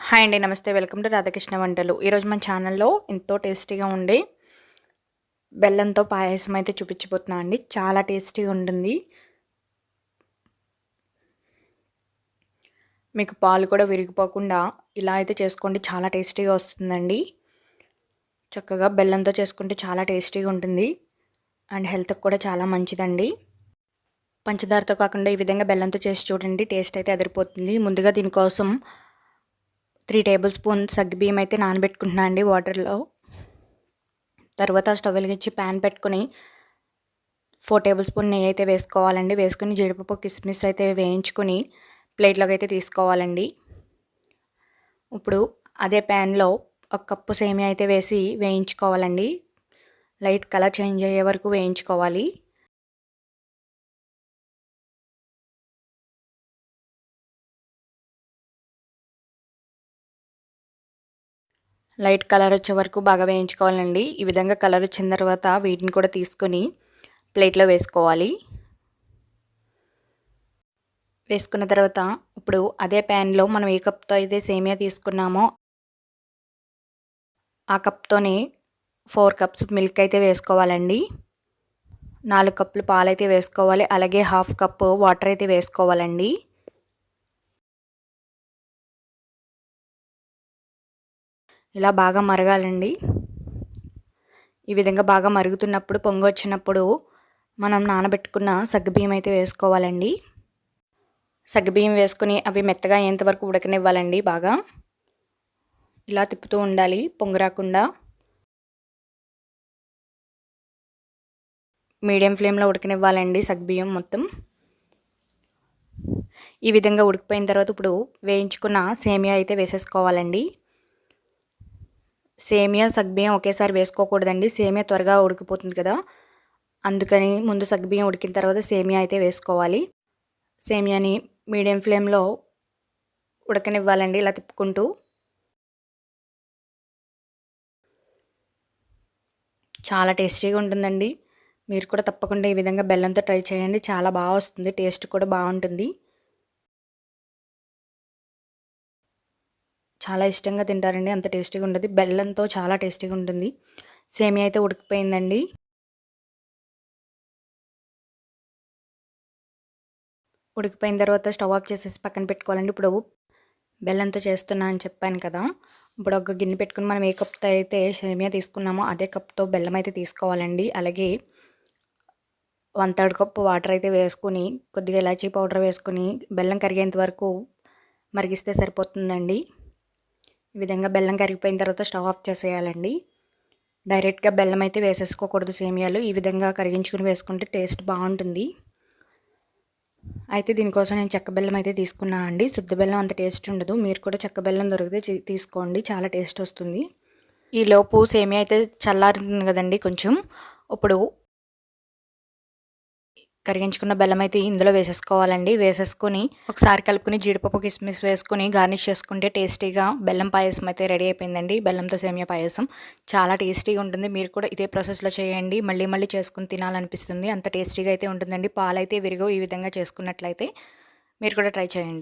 Hi అండి నమస్తే. Welcome to Radhakrishna వంటలు. ఈరోజు మన ఛానల్లో ఎంతో టేస్టీగా ఉండే బెల్లంతో పాయసం అయితే చూపించిపోతున్నా అండి. చాలా టేస్టీగా ఉంటుంది. మీకు పాలు కూడా విరిగిపోకుండా ఇలా అయితే చేసుకోండి చాలా టేస్టీగా వస్తుందండి. చక్కగా బెల్లంతో చేసుకుంటే చాలా టేస్టీగా ఉంటుంది. అండ్ హెల్త్కి కూడా చాలా మంచిదండి. పంచదారతో కాకుండా ఈ విధంగా బెల్లంతో చేసి చూడండి టేస్ట్ అయితే అదిరిపోతుంది. ముందుగా దీనికోసం త్రీ టేబుల్ స్పూన్ సగ్గుబియ్యం అయితే నానబెట్టుకుంటున్నా అండి వాటర్లో. తర్వాత స్టవ్ వెలిగించి ప్యాన్ పెట్టుకుని ఫోర్ టేబుల్ స్పూన్ నెయ్యి అయితే వేసుకోవాలండి. వేసుకుని జీడిపప్పు కిస్మిస్ అయితే వేయించుకొని ప్లేట్లోకి అయితే తీసుకోవాలండి. ఇప్పుడు అదే ప్యాన్లో ఒక కప్పు సేమియా అయితే వేసి వేయించుకోవాలండి. లైట్ కలర్ చేంజ్ అయ్యే వరకు వేయించుకోవాలి. లైట్ కలర్ వచ్చే వరకు బాగా వేయించుకోవాలండి. ఈ విధంగా కలర్ వచ్చిన తర్వాత వీటిని కూడా తీసుకొని ప్లేట్లో వేసుకోవాలి. వేసుకున్న తర్వాత ఇప్పుడు అదే ప్యాన్లో మనం ఏ కప్తో అయితే సేమియా తీసుకున్నామో ఆ కప్తోనే ఫోర్ కప్స్ మిల్క్ అయితే వేసుకోవాలండి. నాలుగు కప్పులు పాలు అయితే వేసుకోవాలి. అలాగే హాఫ్ కప్పు వాటర్ అయితే వేసుకోవాలండి. ఇలా బాగా మరగాలండి. ఈ విధంగా బాగా మరుగుతున్నప్పుడు పొంగు వచ్చినప్పుడు మనం నానబెట్టుకున్న సగ్గుబియ్యం అయితే వేసుకోవాలండి. సగ్గుబియ్యం వేసుకుని అవి మెత్తగా అయ్యేంతవరకు ఉడకనివ్వాలండి బాగా. ఇలా తిప్పుతూ ఉండాలి పొంగు రాకుండా మీడియం ఫ్లేమ్లో ఉడకనివ్వాలండి సగ్గుబియ్యం మొత్తం. ఈ విధంగా ఉడికిపోయిన తర్వాత ఇప్పుడు వేయించుకున్న సేమియా అయితే వేసేసుకోవాలండి. సేమియా సగ్బియ్యం ఒకేసారి వేసుకోకూడదండి. సేమియా త్వరగా ఉడికిపోతుంది కదా. అందుకని ముందు సగ్బియ్యం ఉడికిన తర్వాత సేమియా అయితే వేసుకోవాలి. సేమియాని మీడియం ఫ్లేమ్లో ఉడకనివ్వాలండి ఇలా తిప్పుకుంటూ. చాలా టేస్టీగా ఉంటుందండి. మీరు కూడా తప్పకుండా ఈ విధంగా బెల్లంతో ట్రై చేయండి. చాలా బాగా వస్తుంది. టేస్ట్ కూడా బాగుంటుంది. చాలా ఇష్టంగా తింటారండి. అంత టేస్టీగా ఉంటుంది బెల్లంతో చాలా టేస్టీగా ఉంటుంది. సేమియా అయితే ఉడికిపోయిందండి. ఉడికిపోయిన తర్వాత స్టవ్ ఆఫ్ చేసేసి పక్కన పెట్టుకోవాలండి. ఇప్పుడు బెల్లంతో చేస్తున్నా అని చెప్పాను కదా. ఇప్పుడు ఒక గిన్నె పెట్టుకుని మనం ఏ కప్తో అయితే సేమియా తీసుకున్నామో అదే కప్తో బెల్లం అయితే తీసుకోవాలండి. అలాగే వన్ థర్డ్ కప్ వాటర్ అయితే వేసుకుని కొద్దిగా ఇలాచీ పౌడర్ వేసుకుని బెల్లం కరిగేంత వరకు మరిగిస్తే సరిపోతుందండి. ఈ విధంగా బెల్లం కరిగిపోయిన తర్వాత స్టవ్ ఆఫ్ చేసేయాలండి. డైరెక్ట్గా బెల్లం అయితే వేసేసుకోకూడదు సేమియాలు. ఈ విధంగా కరిగించుకుని వేసుకుంటే టేస్ట్ బాగుంటుంది. అయితే దీనికోసం నేను చెక్క బెల్లం అయితే తీసుకున్నా అండి. శుద్ధ బెల్లం అంత టేస్ట్ ఉండదు. మీరు కూడా చెక్క బెల్లం దొరికితే తీసుకోండి. చాలా టేస్ట్ వస్తుంది. ఈ లోపు సేమియా అయితే చల్లారుతుంది కదండి కొంచెం. ఇప్పుడు కరిగించుకున్న బెల్లం అయితే ఇందులో వేసేసుకోవాలండి. వేసేసుకొని ఒకసారి కలుపుకొని జీడిపప్పు కిస్మిస్ వేసుకుని గార్నిష్ చేసుకుంటే టేస్టీగా బెల్లం పాయసం అయితే రెడీ అయిపోయిందండి. బెల్లంతో సేమియా పాయసం. చాలా టేస్టీగా ఉంటుంది. మీరు కూడా ఇదే ప్రాసెస్లో చేయండి. మళ్ళీ మళ్ళీ చేసుకుని తినాలనిపిస్తుంది. అంత టేస్టీగా అయితే ఉంటుందండి. పాలైతే విరిగో ఈ విధంగా చేసుకున్నట్లయితే మీరు కూడా ట్రై చేయండి.